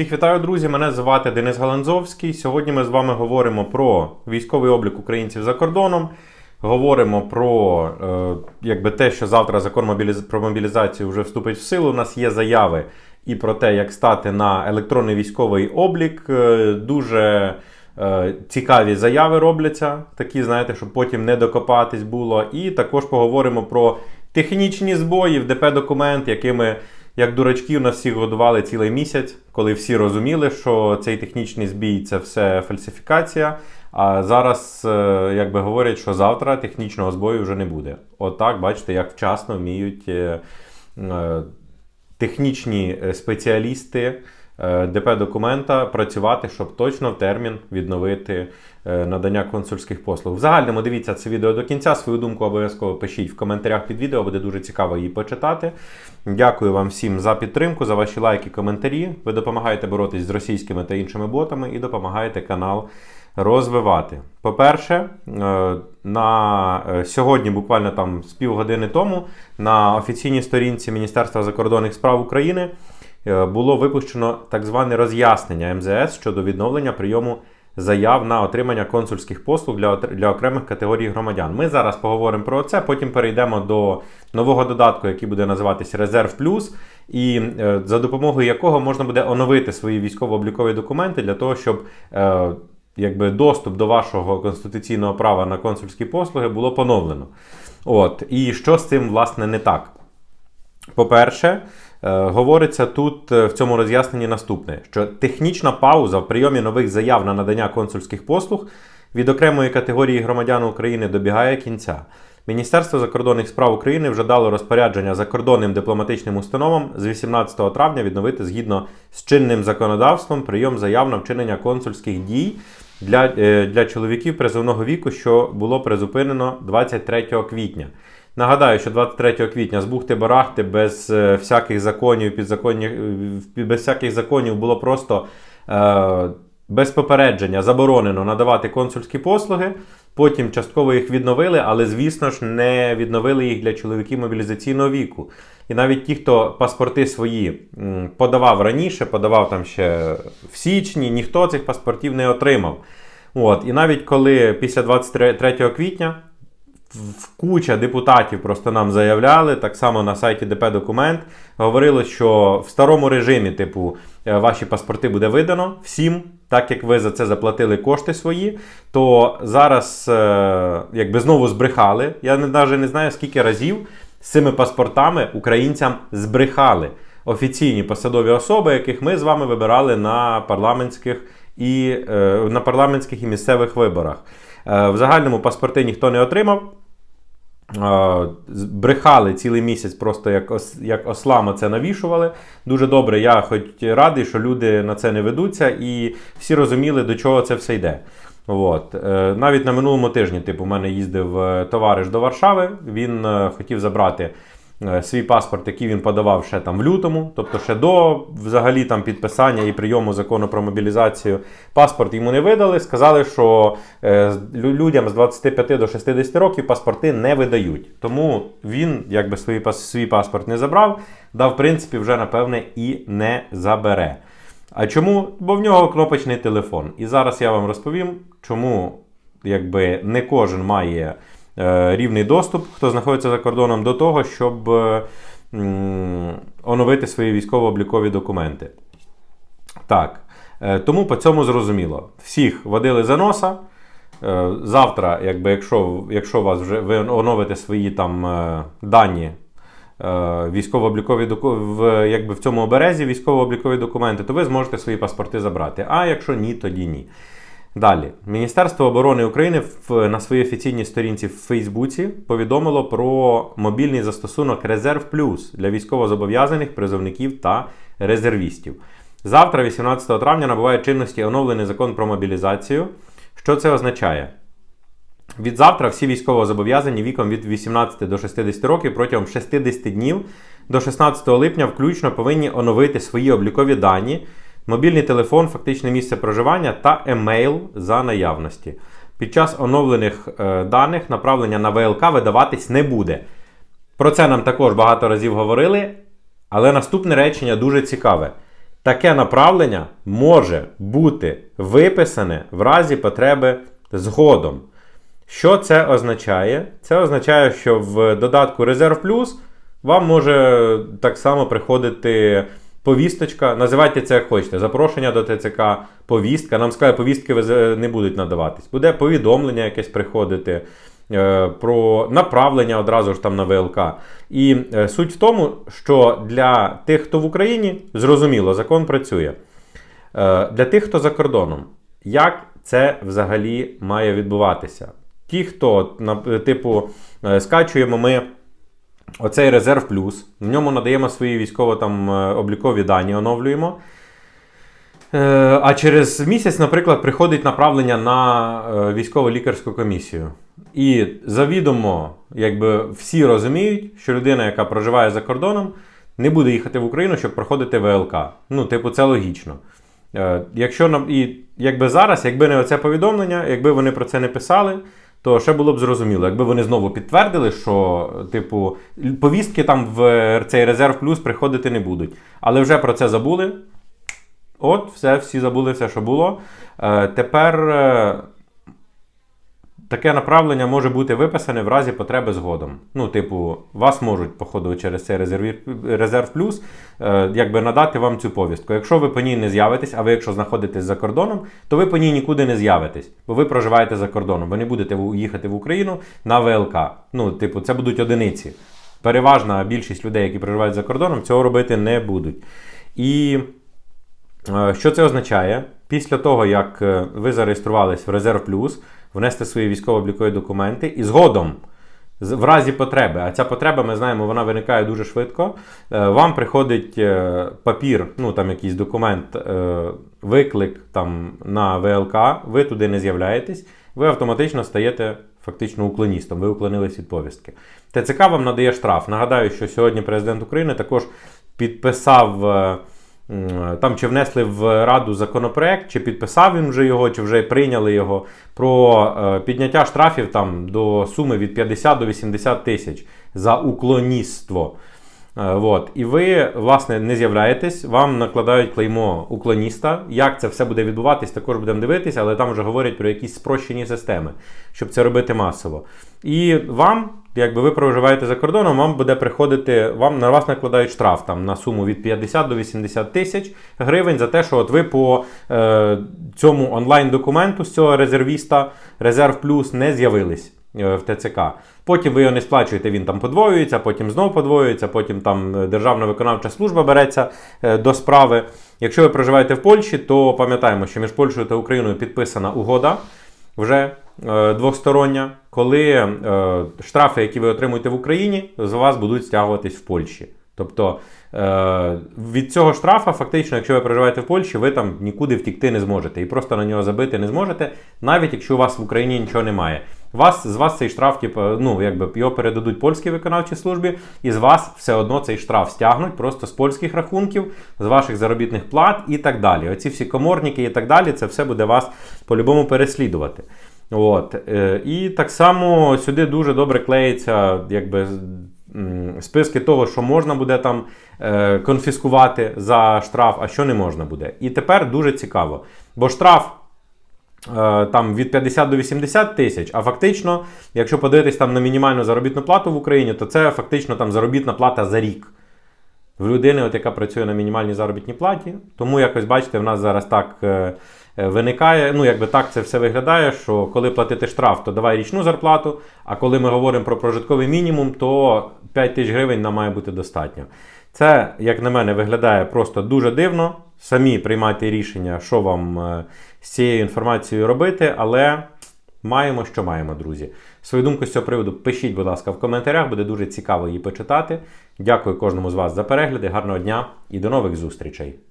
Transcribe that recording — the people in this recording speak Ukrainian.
Всіх вітаю, друзі! Мене звати Денис Галанзовський. Сьогодні ми з вами говоримо про військовий облік українців за кордоном. Говоримо про е, якби те, що завтра закон мобіліз... про мобілізацію вже вступить в силу. У нас є заяви і про те, як стати на електронний військовий облік. Е, дуже е, цікаві заяви робляться, такі, знаєте, щоб потім не докопатись було. І також поговоримо про технічні збої в ДП-документ, якими як дурачків нас всіх годували цілий місяць, коли всі розуміли, що цей технічний збій це все фальсифікація. А зараз, е, як би говорять, що завтра технічного збою вже не буде. Отак, бачите, як вчасно вміють е, е, технічні спеціалісти ДП документа працювати, щоб точно в термін відновити надання консульських послуг. В загальному дивіться це відео до кінця. Свою думку обов'язково пишіть в коментарях під відео, буде дуже цікаво її почитати. Дякую вам всім за підтримку, за ваші лайки, коментарі. Ви допомагаєте боротись з російськими та іншими ботами і допомагаєте канал розвивати. По-перше, е, на е, сьогодні, буквально там з півгодини тому, на офіційній сторінці Міністерства закордонних справ України е, було випущено так зване роз'яснення МЗС щодо відновлення прийому заяв на отримання консульських послуг для для окремих категорій громадян. Ми зараз поговоримо про це, потім перейдемо до нового додатку, який буде називатися Резерв Плюс, і е, за допомогою якого можна буде оновити свої військово-облікові документи для того, щоб. Е, Якби доступ до вашого конституційного права на консульські послуги було поновлено. От. І що з цим, власне, не так? По-перше, Е, говориться тут е, в цьому роз'ясненні наступне: що технічна пауза в прийомі нових заяв на надання консульських послуг від окремої категорії громадян України добігає кінця. Міністерство закордонних справ України вже дало розпорядження закордонним дипломатичним установам з 18 травня відновити згідно з чинним законодавством прийом заяв на вчинення консульських дій для, е, для чоловіків призовного віку, що було призупинено 23 квітня. Нагадаю, що 23 квітня з бухти барахти без е, всяких законів, підзаконів, е, без всяких законів було просто е, без попередження заборонено надавати консульські послуги. Потім частково їх відновили, але, звісно ж, не відновили їх для чоловіків мобілізаційного віку. І навіть ті, хто паспорти свої подавав раніше, подавав там ще в січні, ніхто цих паспортів не отримав. От. І навіть коли після 23 квітня Куча депутатів просто нам заявляли, так само на сайті ДП Документ говорили, що в старому режимі, типу, е, ваші паспорти буде видано всім, так як ви за це заплатили кошти свої, то зараз е, якби знову збрехали. Я навіть не знаю, скільки разів з цими паспортами українцям збрехали офіційні посадові особи, яких ми з вами вибирали на парламентських і е, на парламентських і місцевих виборах. В загальному паспорти ніхто не отримав брехали цілий місяць, просто як ос, як ослама це навішували. Дуже добре, я хоч радий, що люди на це не ведуться, і всі розуміли, до чого це все йде. От. Е, навіть на минулому тижні, типу, у мене їздив е, товариш до Варшави, він е, хотів забрати. Е, свій паспорт, який він подавав ще там в лютому, тобто ще до взагалі там підписання і прийому закону про мобілізацію, паспорт йому не видали. Сказали, що е, людям з 25 до 60 років паспорти не видають. Тому він, якби свій, свій паспорт не забрав, да, в принципі, вже напевне і не забере. А чому? Бо в нього кнопочний телефон. І зараз я вам розповім, чому якби не кожен має. Е, рівний доступ, хто знаходиться за кордоном, до того, щоб е, оновити свої військово-облікові документи. Так. Е, тому по цьому зрозуміло. Всіх водили за носа. Завтра, якби, якщо якщо вас вже ви оновите свої там дані військово-облікові в, якби в цьому оберезі військово-облікові документи, то ви зможете свої паспорти забрати. А якщо ні, тоді ні. Далі, Міністерство оборони України в, на своїй офіційній сторінці в Фейсбуці повідомило про мобільний застосунок Резерв Плюс для військовозобов'язаних призовників та резервістів. Завтра, 18 травня, набуває чинності оновлений закон про мобілізацію. Що це означає? Від завтра всі військовозобов'язані віком від 18 до 60 років протягом 60 днів до 16 липня включно повинні оновити свої облікові дані мобільний телефон, фактичне місце проживання та емейл за наявності. Під час оновлених е, даних направлення на ВЛК видаватись не буде. Про це нам також багато разів говорили. Але наступне речення дуже цікаве. таке направлення може бути виписане в разі потреби згодом. Що це означає? Це означає, що в додатку Резерв Плюс вам може так само приходити повісточка. Називайте це як хочете. Запрошення до ТЦК, повістка. Нам сказали, повістки не будуть надаватись. Буде повідомлення якесь приходити. е, Про направлення одразу ж там на ВЛК. І е, суть в тому, що для тих, хто в Україні, зрозуміло, закон працює. Е, Для тих, хто за кордоном, як це взагалі має відбуватися? Ті, хто, е, типу, е, скачуємо ми оцей резерв плюс, в ньому надаємо свої військово там е, облікові дані, оновлюємо. Е, А через місяць, наприклад, приходить направлення на е, військово-лікарську комісію. І завідомо, якби всі розуміють, що людина, яка проживає за кордоном, не буде їхати в Україну, щоб проходити ВЛК. Ну, типу, це логічно. Якщо нам і якби зараз, якби не оце повідомлення, якби вони про це не писали, то ще було б зрозуміло. Якби вони знову підтвердили, що типу повістки там в цей резерв плюс приходити не будуть. Але вже про це забули. От, все, всі забули все, що було. Е, тепер е, таке направлення може бути виписане в разі потреби згодом. Ну, типу, вас можуть, походу, через цей резерві... резерв плюс, е, якби надати вам цю повістку. Якщо ви по ній не з'явитесь, а ви якщо знаходитесь за кордоном, то ви по ній нікуди не з'явитесь, бо ви проживаєте за кордоном. Ви не будете їхати в Україну на ВЛК. Ну, типу, це будуть одиниці. Переважна більшість людей, які проживають за кордоном, цього робити не будуть. І Е, Що це означає? Після того, як е, ви зареєструвались в Резерв Плюс, внести свої військово-облікові документи і згодом, в разі потреби, а ця потреба, ми знаємо, вона виникає дуже швидко. е, Вам приходить е, папір, ну там якийсь документ, е, виклик там на ВЛК, ви туди не з'являєтесь, ви автоматично стаєте фактично уклоністом, ви уклонились від повістки. ТЦК вам надає штраф. Нагадаю, що сьогодні президент України також підписав. Там чи внесли в Раду законопроект, чи підписав він вже його, чи вже прийняли його про е, підняття штрафів там до суми від 50 до 80 тисяч за уклоністство. Е, Вот. І ви, власне, не з'являєтесь, вам накладають клеймо уклоніста. Як це все буде відбуватись, також будемо дивитися, але там вже говорять про якісь спрощені системи, щоб це робити масово. І вам, якби ви проживаєте за кордоном, вам буде приходити, вам на вас накладають штраф там на суму від 50 до 80 тисяч гривень за те, що от ви по е, цьому онлайн-документу з цього резервіста Резерв Плюс не з'явились в ТЦК. Потім ви його не сплачуєте, він там подвоюється, потім знов подвоюється, потім там е, Державна виконавча служба береться е, до справи. Якщо ви проживаєте в Польщі, то пам'ятаємо, що між Польщею та Україною підписана угода вже е, двостороння, коли е, штрафи, які ви отримуєте в Україні, з вас будуть стягуватись в Польщі. Тобто е, від цього штрафа, фактично, якщо ви проживаєте в Польщі, ви там нікуди втікти не зможете і просто на нього забити не зможете, навіть якщо у вас в Україні нічого немає. Вас, з вас цей штраф, типу, ну, якби його передадуть польській виконавчій службі, і з вас все одно цей штраф стягнуть просто з польських рахунків, з ваших заробітних плат і так далі. Оці всі коморники і так далі, це все буде вас по-любому переслідувати. От. е, І так само сюди дуже добре клеїться, якби. Списки того, що можна буде там е, конфіскувати за штраф, а що не можна буде. І тепер дуже цікаво. Бо штраф там від 50 до 80 тисяч, а фактично, якщо подивитись там на мінімальну заробітну плату в Україні, то це фактично там заробітна плата за рік. В людини, от, яка працює на мінімальній заробітній платі. Тому якось бачите, в нас зараз так е, е, виникає. Ну, якби так це все виглядає, що коли платити штраф, то давай річну зарплату. А коли ми говоримо про прожитковий мінімум, то 5 тисяч гривень нам має бути достатньо. Це, як на мене, виглядає просто дуже дивно. Самі приймайте рішення, що вам е, з цією інформацією робити, але маємо, що маємо, друзі. Свою думку з цього приводу пишіть, будь ласка, в коментарях, буде дуже цікаво її почитати. Дякую кожному з вас за перегляди, гарного дня і до нових зустрічей!